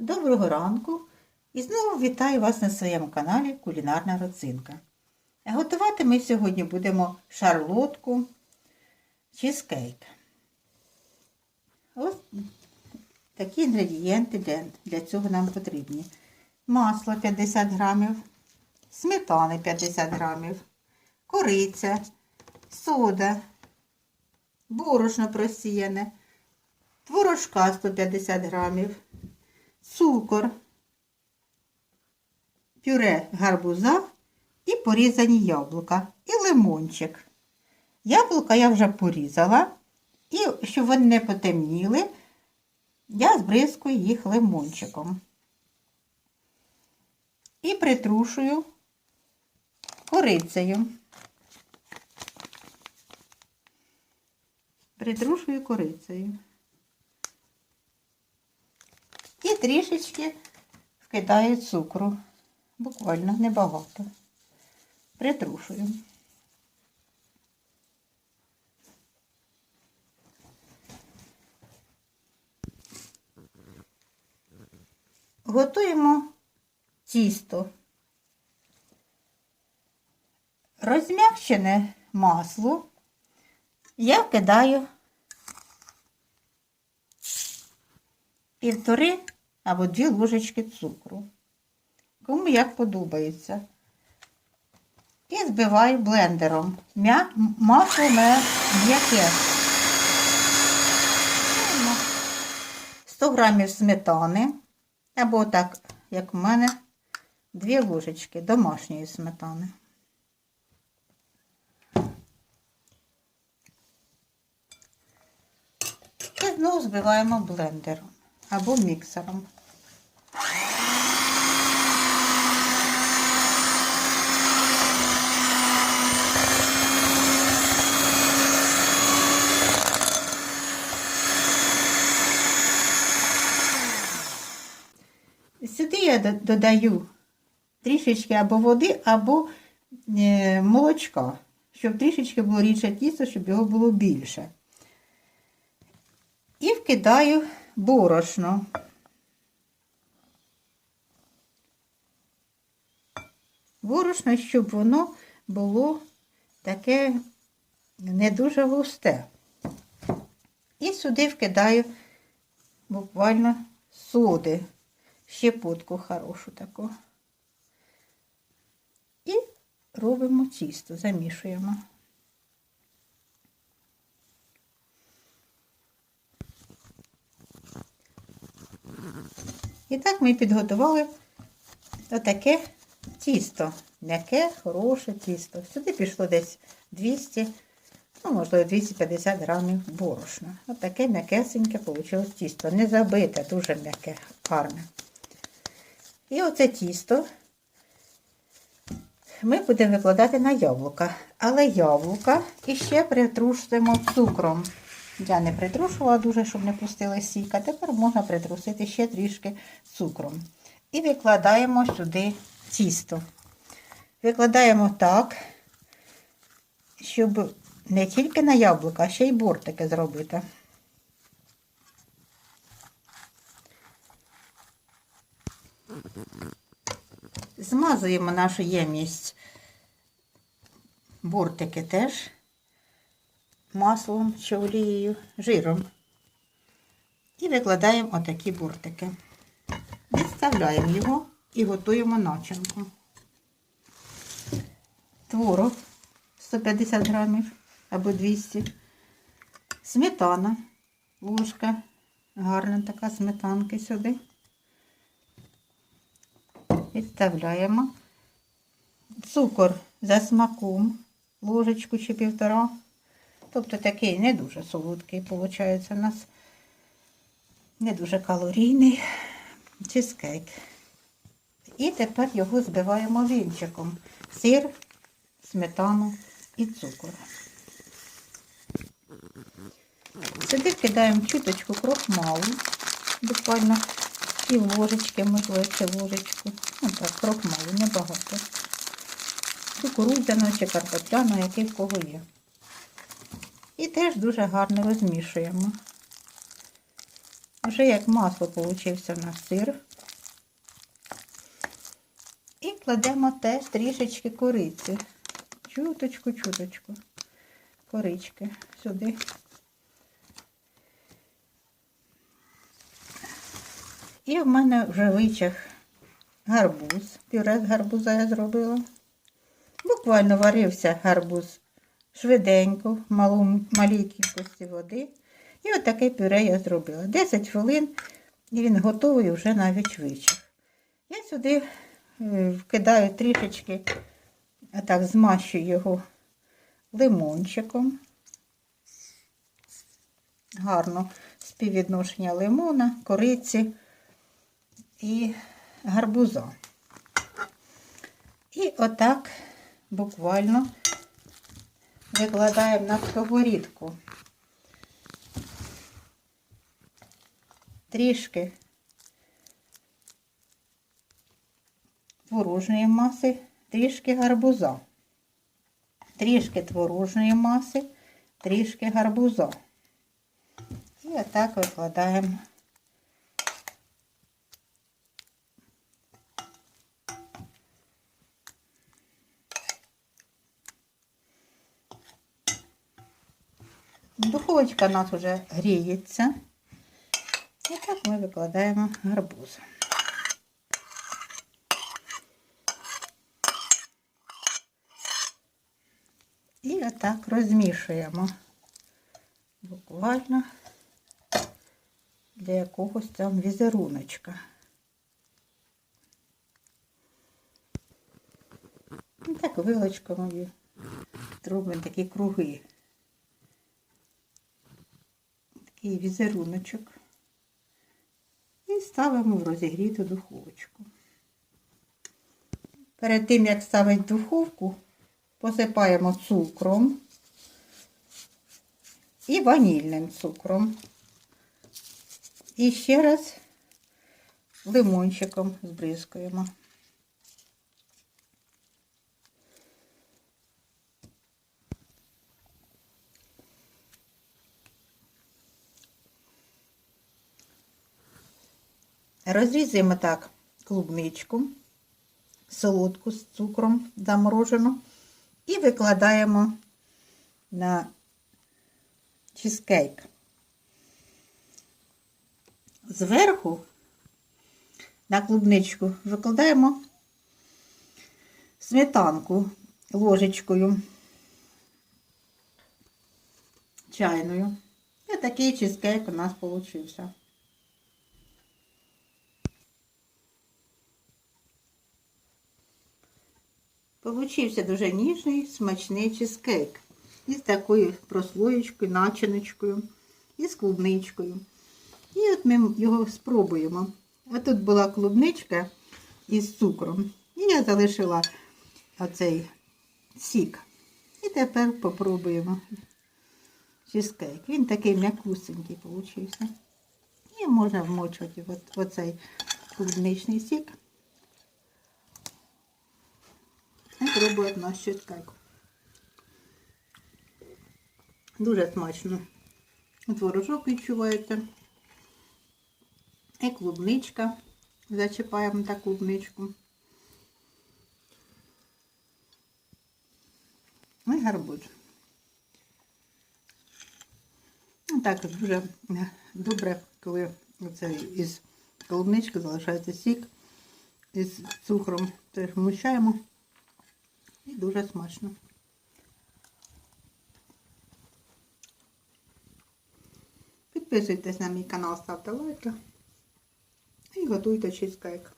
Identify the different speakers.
Speaker 1: Доброго ранку! І знову вітаю вас на своєму каналі Кулінарна Родзинка. Готувати ми сьогодні будемо шарлотку чизкейк. Ось такі інгредієнти для, для цього нам потрібні. Масло 50 грамів, сметани 50 грамів, кориця, сода, борошно просіяне, творожка 150 грамів, цукор, пюре гарбуза і порізані яблука, і лимончик. Яблука я вже порізала, і щоб вони не потемніли, я збризкую їх лимончиком. І притрушую корицею. Притрушую корицею. І трішечки вкидаю цукру. Буквально небагато. Притрушую. Готуємо тісто. Розм'якчене масло я вкидаю півтори або дві ложечки цукру. Кому як подобається. І збиваю блендером. Масло м'яке. 100 грамів сметани. Або так, як в мене, дві ложечки домашньої сметани. І знову збиваємо блендером або міксером. Сюди я додаю трішечки або води, або е, молочка, щоб трішечки було рідше тісто, щоб його було більше. І вкидаю борошно. Борошно, щоб воно було таке не дуже густе. І сюди вкидаю буквально соди, щепотку хорошу таку. І робимо тісто, замішуємо. І так ми підготували отаке тісто. М'яке, хороше тісто. Сюди пішло десь 200, ну, можливо, 250 грамів борошна. Отаке м'якесеньке вийшло тісто. Не забите, дуже м'яке, гарне. І оце тісто ми будемо викладати на яблука. Але яблука іще притрушуємо цукром. Я не притрушувала дуже, щоб не пустили сік, а тепер можна притрусити ще трішки цукром. І викладаємо сюди тісто. Викладаємо так, щоб не тільки на яблука, а ще й бортики зробити. Змазуємо нашу ємність бортики теж маслом чи олією, жиром. І викладаємо отакі бортики. Відставляємо його і готуємо начинку. Творог 150 грамів або 200. Сметана, ложка, гарна така сметанки сюди. Відставляємо. Цукор за смаком, ложечку чи півтора. Тобто такий не дуже солодкий, виходить, у нас не дуже калорійний чизкейк. І тепер його збиваємо вінчиком. Сир, сметану і цукор. Сюди вкидаємо чуточку крохмалу, буквально пів ложечки, можливо, це ложечку. Ну так, крохмалу, небагато. Кукурудзяного чи картопляного, який в кого є теж дуже гарно розмішуємо. Вже як масло получився на сир. І кладемо теж трішечки кориці. Чуточку-чуточку корички сюди. І в мене вже вичах гарбуз. Пюре з гарбуза я зробила. Буквально варився гарбуз швиденько, в малу, малій кількості води. І отаке пюре я зробила. 10 хвилин і він готовий вже навіть вичах. Я сюди е, вкидаю трішечки, а так змащую його лимончиком. Гарно співвідношення лимона, кориці і гарбуза. І отак буквально викладаємо на сковорідку. Трішки творожної маси, трішки гарбуза. Трішки творожної маси, трішки гарбуза. І отак викладаємо Духовочка у нас вже гріється. І так ми викладаємо гарбуз. І отак розмішуємо буквально для якогось там візеруночка. І так вилочкою зробимо такі круги. Такий візеруночок. І ставимо в розігріту духовочку. Перед тим, як ставити в духовку, посипаємо цукром і ванільним цукром. І ще раз лимончиком збризкуємо. Розрізуємо так клубничку, солодку з цукром заморожену і викладаємо на чизкейк. Зверху на клубничку викладаємо сметанку ложечкою чайною. І такий чизкейк у нас получився. Получився дуже ніжний, смачний чизкейк. Із такою прослоєчкою, начиночкою, і з клубничкою. І от ми його спробуємо. А тут була клубничка із цукром. І я залишила оцей сік. І тепер попробуємо чизкейк. Він такий м'якусенький получився. І можна вмочувати оцей клубничний сік. І пробувати наш чизкейк. Дуже смачно. Творожок відчувається. І клубничка. Зачіпаємо так клубничку. І гарбуз. Ну, Також дуже добре, коли оце із клубнички залишається сік. Із цукром теж вмущаємо. І дуже смачно. Підписуйтесь на мій канал, ставте лайки і готуйте чизкейк.